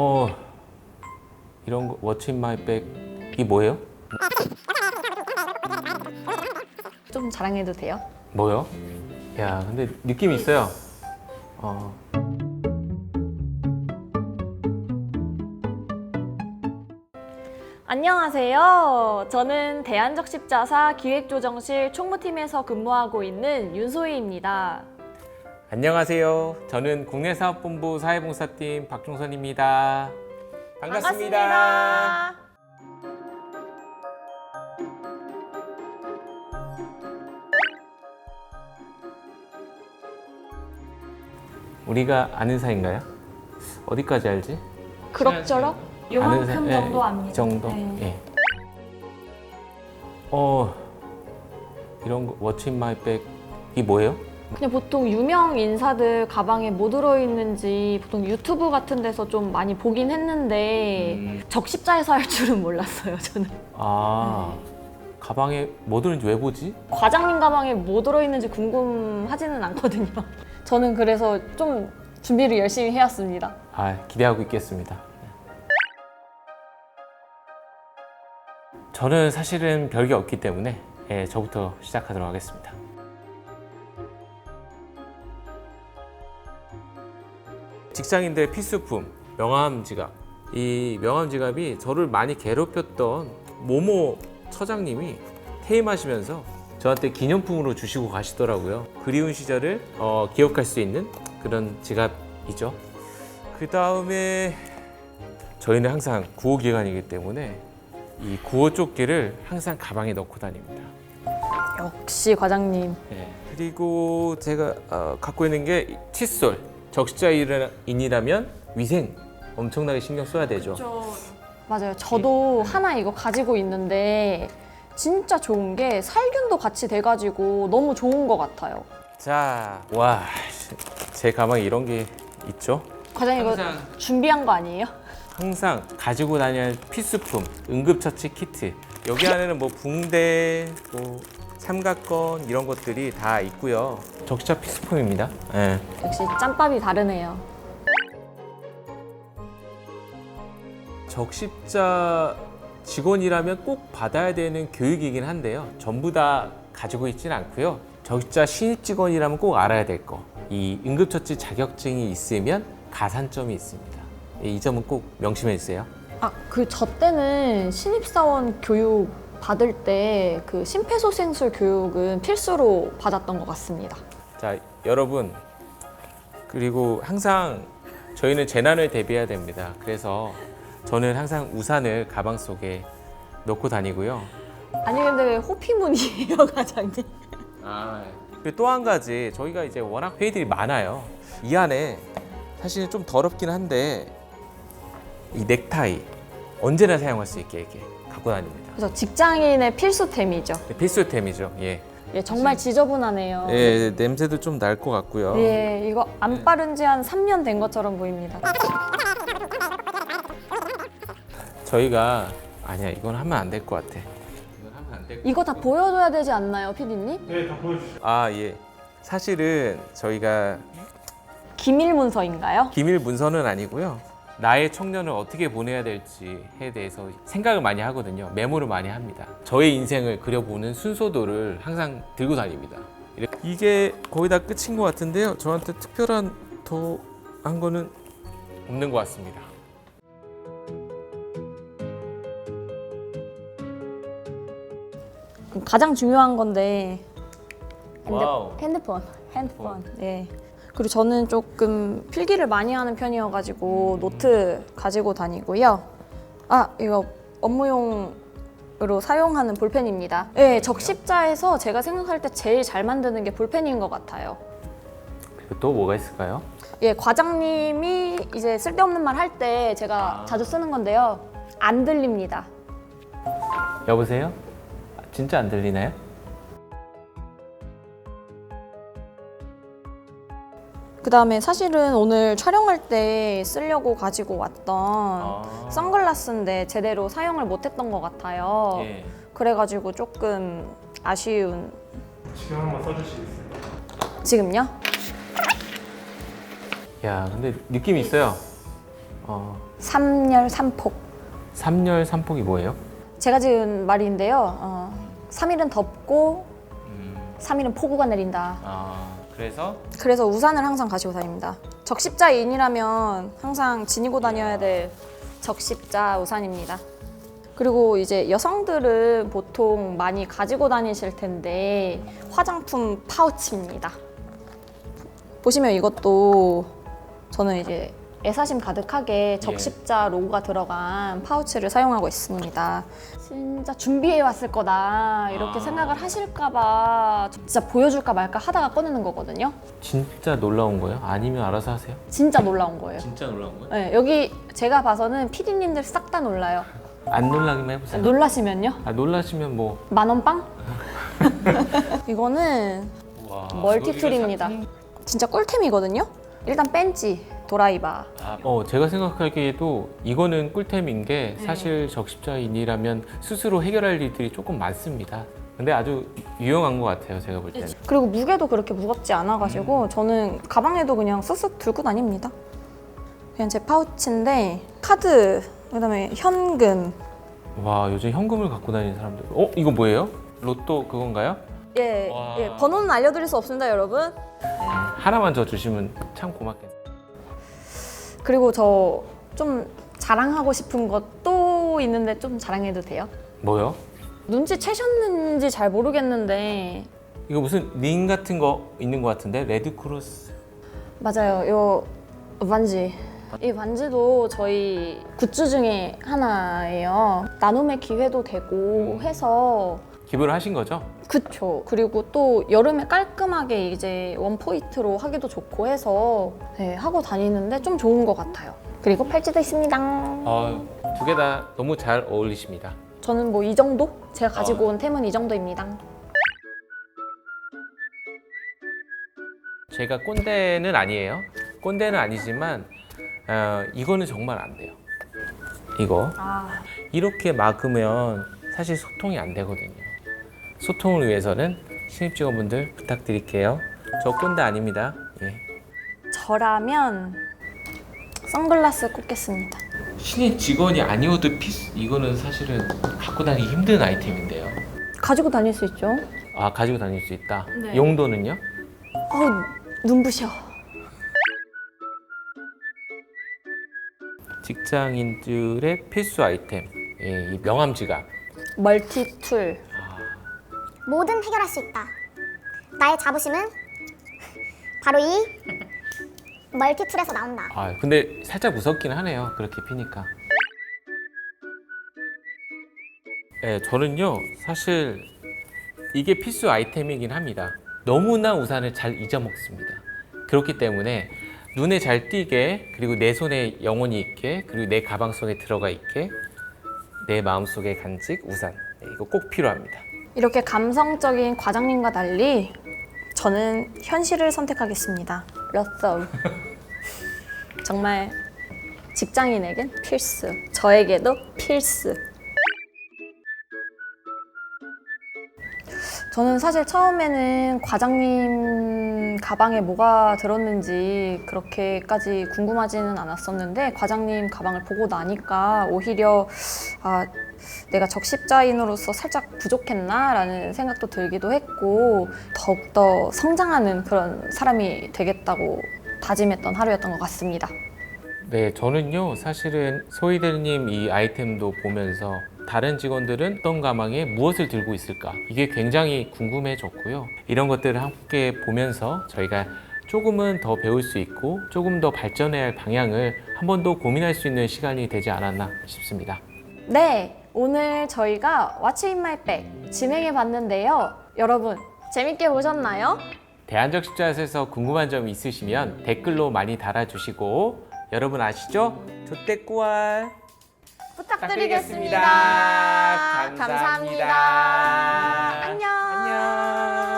어 이런 거 워치 인 마이 백 이게 뭐예요? 좀 자랑해도 돼요? 뭐요? 야 근데 느낌 있어요. 어 안녕하세요. 저는 대한적십자사 기획조정실 총무팀에서 근무하고 있는 윤소희입니다. 안녕하세요. 저는 국내사업본부 사회봉사팀 박종선입니다. 반갑습니다. 우리가 아는 사이인가요? 어디까지 알지? 그럭저럭 아는 요만큼 사이- 정도 예, 압니다. 이 정도. 네. 예. 어 이런 거 워치 인 마이 백 이게 뭐예요? 그냥 보통 유명 인사들 가방에 뭐 들어있는지 보통 유튜브 같은 데서 좀 많이 보긴 했는데 음. 적십자에서 할 줄은 몰랐어요, 저는. 아 가방에 뭐 들었는지 왜 보지? 과장님 가방에 뭐 들어있는지 궁금하지는 않거든요. 저는 그래서 좀 준비를 열심히 해왔습니다. 아 기대하고 있겠습니다. 저는 사실은 별게 없기 때문에 예, 저부터 시작하도록 하겠습니다. 직장인들의 필수품 명함 지갑. 이 명함 지갑이 저를 많이 괴롭혔던 모모 처장님이 퇴임하시면서 저한테 기념품으로 주시고 가시더라고요. 그리운 시절을 어, 기억할 수 있는 그런 지갑이죠. 그 다음에 저희는 항상 구호 기관이기 때문에 이 구호 조끼를 항상 가방에 넣고 다닙니다. 역시 과장님. 예. 그리고 제가 어, 갖고 있는 게 칫솔. 적시자인이라면 위생 엄청나게 신경 써야 되죠. 맞아요. 저도 하나 이거 가지고 있는데 진짜 좋은 게 살균도 같이 돼가지고 너무 좋은 것 같아요. 자, 와, 제 가방에 이런 게 있죠. 과장님 이거 항상 준비한 거 아니에요? 항상 가지고 다녀야 할 필수품 응급처치 키트 여기 안에는 뭐 붕대 뭐 삼각건 이런 것들이 다 있고요. 적시자 필수품입니다. 예. 역시 짬밥이 다르네요. 적십자 직원이라면 꼭 받아야 되는 교육이긴 한데요. 전부 다 가지고 있지는 않고요. 적십자 신입 직원이라면 꼭 알아야 될 거. 이 응급처치 자격증이 있으면 가산점이 있습니다. 이 점은 꼭 명심해 주세요. 아, 그 저 때는 신입사원 교육 받을 때 그 심폐소생술 교육은 필수로 받았던 것 같습니다. 자, 여러분. 그리고 항상 저희는 재난을 대비해야 됩니다. 그래서 저는 항상 우산을 가방 속에 넣고 다니고요. 아니 근데 왜 호피문이에요, 과장님? 아, 또 한 가지 저희가 이제 워낙 회의들이 많아요. 이 안에 사실은 좀 더럽긴 한데 이 넥타이 언제나 사용할 수 있게 이렇게 갖고 다닙니다. 그래서 직장인의 필수템이죠. 필수템이죠. 예. 예, 정말 지저분하네요. 예, 냄새도 좀 날 것 같고요. 예, 이거 안 빠른 지 한 3년 된 것처럼 보입니다. 저희가 아니야 이건 하면 안 될 것 같아. 이건 하면 안 될. 이거 다 보여줘야 되지 않나요, 피디님? 아 예. 사실은 저희가 기밀 문서인가요? 기밀 문서는 아니고요. 나의 청년을 어떻게 보내야 될지에 대해서 생각을 많이 하거든요. 메모를 많이 합니다. 저의 인생을 그려보는 순서도를 항상 들고 다닙니다. 이렇게- 이게 거의 다 끝인 것 같은데요. 저한테 특별한 더 한 거는 없는 것 같습니다. 가장 중요한 건데 핸드, 와우. 핸드폰, 핸드폰. 예. 그리고 저는 조금 필기를 많이 하는 편이어가지고 노트 가지고 다니고요. 아 이거 업무용으로 사용하는 볼펜입니다. 예, 적십자에서 제가 생각할 때 제일 잘 만드는 게 볼펜인 것 같아요. 그리고 또 뭐가 있을까요? 예, 과장님이 이제 쓸데없는 말 할 때 제가 아. 자주 쓰는 건데요. 안 들립니다. 여보세요? 아, 진짜 안 들리나요? 그 다음에 사실은 오늘 촬영할 때 쓰려고 가지고 왔던 아. 선글라스인데 제대로 사용을 못했던 것 같아요. 예. 그래가지고 조금 아쉬운. 지금 한번 써주시겠어요? 지금요? 야, 근데 느낌이 있어요. 어, 삼열 삼폭. 삼열 삼폭이 뭐예요? 제가 지은 말인데요. 어, 3일은 덥고 음, 3일은 폭우가 내린다. 아 그래서 그래서 우산을 항상 가지고 다닙니다. 적십자인이라면 항상 지니고 다녀야 될 적십자 우산입니다. 그리고 이제 여성들은 보통 많이 가지고 다니실 텐데 화장품 파우치입니다. 보시면 이것도 저는 이제 애사심 가득하게 적십자 로고가 들어간 파우치를 사용하고 있습니다. 진짜 준비해 왔을 거다 이렇게 아. 생각을 하실까봐 진짜 보여줄까 말까 하다가 꺼내는 거거든요. 진짜 놀라운 거예요? 아니면 알아서 하세요? 진짜 놀라운 거예요. 진짜 놀라운 거예요? 네, 여기 제가 봐서는 피디님들 싹 다 놀라요. 안 놀라기만 해보세요. 놀라시면요? 아 놀라시면 뭐 만원 빵? 이거는 와, 멀티툴입니다. 진짜 꿀템이거든요. 일단 벤치, 도라이바. 아, 어 제가 생각하기에도 이거는 꿀템인 게 네. 사실 적십자인이라면 스스로 해결할 일들이 조금 많습니다. 근데 아주 유용한 것 같아요. 제가 볼 때는. 그리고 무게도 그렇게 무겁지 않아가지고 저는 가방에도 그냥 쓱쓱 들고 다닙니다. 그냥 제 파우치인데 카드, 그다음에 현금. 와 요즘 현금을 갖고 다니는 사람들. 어 이거 뭐예요? 로또 그건가요? 예, 와. 예, 번호는 알려드릴 수 없습니다, 여러분. 하나만 더 주시면 참 고맙겠네요. 그리고 저 좀 자랑하고 싶은 것도 있는데 좀 자랑해도 돼요? 뭐요? 눈치채셨는지 잘 모르겠는데 이거 무슨 링 같은 거 있는 것 같은데 레드크로스. 맞아요. 요 반지. 이 반지도 저희 굿즈 중에 하나예요. 나눔의 기회도 되고 해서 기부를 하신 거죠? 그쵸. 그리고 또 여름에 깔끔하게 이제 원포인트로 하기도 좋고 해서 네, 하고 다니는데 좀 좋은 것 같아요. 그리고 팔찌도 있습니다. 어, 두 개 다 너무 잘 어울리십니다. 저는 뭐 이 정도? 제가 가지고 어. 온 템은 이 정도입니다. 제가 꼰대는 아니에요. 꼰대는 아니지만 어, 이거는 정말 안 돼요. 이거 아, 이렇게 막으면 사실 소통이 안 되거든요. 소통을 위해서는 신입 직원분들 부탁드릴게요. 저 꼰대 아닙니다. 예. 저라면 선글라스 꽂겠습니다. 신입 직원이 아니어도 피스 이거는 사실은 갖고 다니기 힘든 아이템인데요. 가지고 다닐 수 있죠. 아 가지고 다닐 수 있다. 네. 용도는요? 어우, 눈부셔. 직장인들의 필수 아이템. 예, 이 명함 지갑. 멀티툴. 뭐든 해결할 수 있다. 나의 자부심은 바로 이 멀티툴에서 나온다. 아 근데 살짝 무섭긴 하네요. 그렇게 피니까. 네, 저는요 사실 이게 필수 아이템이긴 합니다. 너무나 우산을 잘 잊어먹습니다. 그렇기 때문에 눈에 잘 띄게 그리고 내 손에 영원히 있게 그리고 내 가방 속에 들어가 있게 내 마음 속에 간직 우산 네, 이거 꼭 필요합니다. 이렇게 감성적인 과장님과 달리 저는 현실을 선택하겠습니다. 러썸. 정말 직장인에겐 필수. 저에게도 필수. 저는 사실 처음에는 과장님 가방에 뭐가 들었는지 그렇게까지 궁금하지는 않았었는데 과장님 가방을 보고 나니까 오히려 아, 내가 적십자인으로서 살짝 부족했나라는 생각도 들기도 했고 더욱더 성장하는 그런 사람이 되겠다고 다짐했던 하루였던 것 같습니다. 네, 저는요, 사실은 소희대리님 이 아이템도 보면서 다른 직원들은 어떤 가방에 무엇을 들고 있을까? 이게 굉장히 궁금해졌고요. 이런 것들을 함께 보면서 저희가 조금은 더 배울 수 있고 조금 더 발전해야 할 방향을 한 번 더 고민할 수 있는 시간이 되지 않았나 싶습니다. 네, 오늘 저희가 What's in my bag 진행해 봤는데요. 여러분, 재밌게 보셨나요? 대한적 십자에서 궁금한 점 있으시면 댓글로 많이 달아주시고 여러분 아시죠? 조태꾸알 부탁드리겠습니다. 감사합니다. 감사합니다. 안녕. 안녕.